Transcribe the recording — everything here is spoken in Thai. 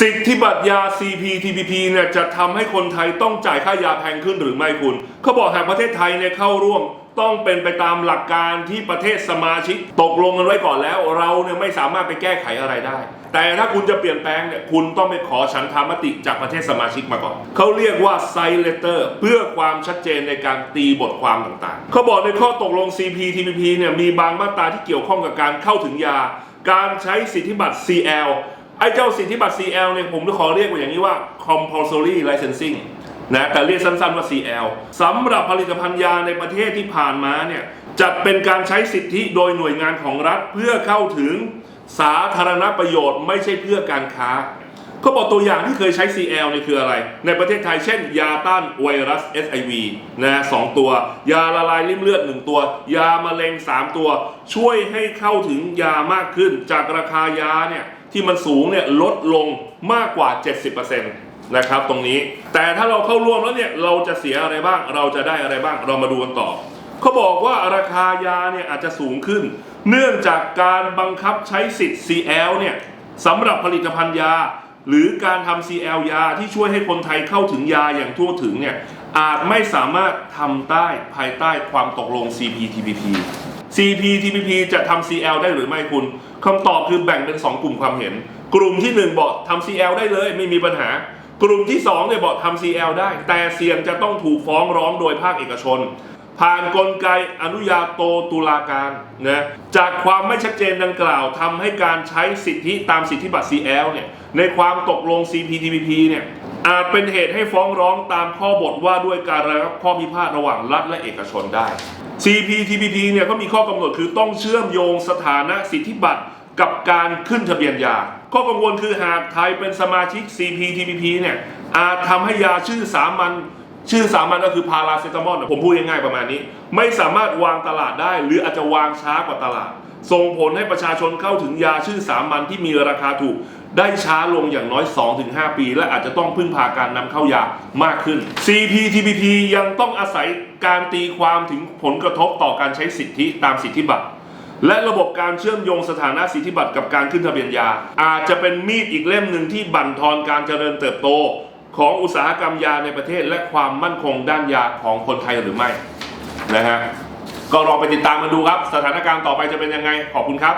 สิทธิบัตรยา CPTPP เนี่ยจะทำให้คนไทยต้องจ่ายค่ายาแพงขึ้นหรือไม่คุณ เขาบอกหากประเทศไทยเนี่ยเข้าร่วมต้องเป็นไปตามหลักการที่ประเทศสมาชิก ตกลงกันไว้ก่อนแล้ว เราเนี่ยไม่สามารถไปแก้ไขอะไรได้ แต่ถ้าคุณจะเปลี่ยนแปลงเนี่ยคุณต้องไปขอฉันทามติจากประเทศสมาชิกมาก่อน เขาเรียกว่า side letter เพื่อความชัดเจนในการตีบทความต่างๆ เขาบอกในข้อตกลง CPTPP เนี่ยมีบางมาตราที่เกี่ยวข้องกับการเข้าถึงยา การใช้สิทธิบัตร CL ไอ้เจ้าสิทธิบัตร CL เนี่ยผมขอเรียกว่าอย่างนี้ว่า compulsory licensing นะแต่เรียกสั้นๆว่า CL สำหรับผลิตภัณฑ์ยาในประเทศที่ผ่านมาเนี่ยจะเป็นการใช้สิทธิโดยหน่วยงานของรัฐเพื่อเข้าถึงสาธารณประโยชน์ไม่ใช่เพื่อการค้าเขาบอกตัวอย่างที่เคยใช้ CL เนี่ยคืออะไร ในประเทศไทยเช่น ยาต้านไวรัส SIV นะสองตัว ยาละลายริ่มเลือด 1 ตัว ยามะเร็ง 3 ตัว ช่วยให้เข้าถึงยามากขึ้น จากราคายาเนี่ย ที่มันสูงเนี่ยลดลงมากกว่า 70%นะครับตรงนี้ แต่ถ้าเราเข้าร่วมแล้วเนี่ยเราจะเสียอะไรบ้าง เราจะได้อะไรบ้างเรามาดูกันต่อเขาบอกว่าราคายาเนี่ยอาจจะสูงขึ้น เนื่องจากการบังคับใช้สิทธิ์ CL เนี่ยสำหรับผลิตภัณฑ์ยา หรือการทำ CL ยาที่ช่วยให้คนไทยเข้าถึงยาอย่างทั่วถึงเนี่ยอาจไม่สามารถทำได้ภายใต้ความตกลง CPTPP CPTPP จะทำ CL ได้หรือไม่คุณคำตอบคือแบ่งเป็น 2 กลุ่มความเห็น กลุ่มที่ 1 บอกทำ CL ได้เลยไม่มีปัญหา กลุ่มที่2เนี่ยบอกทำ CL ได้ แต่เสี่ยงจะต้องถูกฟ้องร้องโดยภาคเอกชน ผ่านกลไกอนุญาโตตุลาการนะจากความไม่ชัดเจนดังกล่าวทำให้การใช้สิทธิตามสิทธิบัตร CL เนี่ยในความตกลง CPTPP เนี่ย อาจเป็นเหตุให้ฟ้องร้องตามข้อบทว่าด้วยการระงับข้อพิพาทระหว่างรัฐและเอกชนได้ CPTPP เนี่ยก็มีข้อกำหนดคือต้องเชื่อมโยงสถานะสิทธิบัตรกับการขึ้นทะเบียนยา ข้อกังวลคือหากไทยเป็นสมาชิก CPTPP เนี่ยอาจทำให้ยาชื่อสามัญชื่อสามัญก็คือพาราเซตามอลผมพูดง่ายๆประมาณนี้ ไม่สามารถวางตลาดได้ หรืออาจจะวางช้ากว่าตลาด ส่งผลให้ประชาชนเข้าถึงยาชื่อสามัญที่มีราคาถูก ได้ช้าลงอย่างน้อย 2-5 ปี และอาจจะต้องพึ่งพาการนำเข้ายามากขึ้น CPTPP ยังต้องอาศัยการตีความถึงผลกระทบต่อการใช้สิทธิตามสิทธิบัตรและระบบการเชื่อมโยงสถานะสิทธิบัตรกับการขึ้นทะเบียนยา อาจจะเป็นมีดอีกเล่มหนึ่งที่บั่นทอนการเจริญเติบโต ของอุตสาหกรรมยาในประเทศ และความมั่นคงด้านยาของคนไทยหรือไม่นะฮะ ก็ลองไปติดตามกันดูครับ สถานการณ์ต่อไปจะเป็นยังไงขอบคุณครับ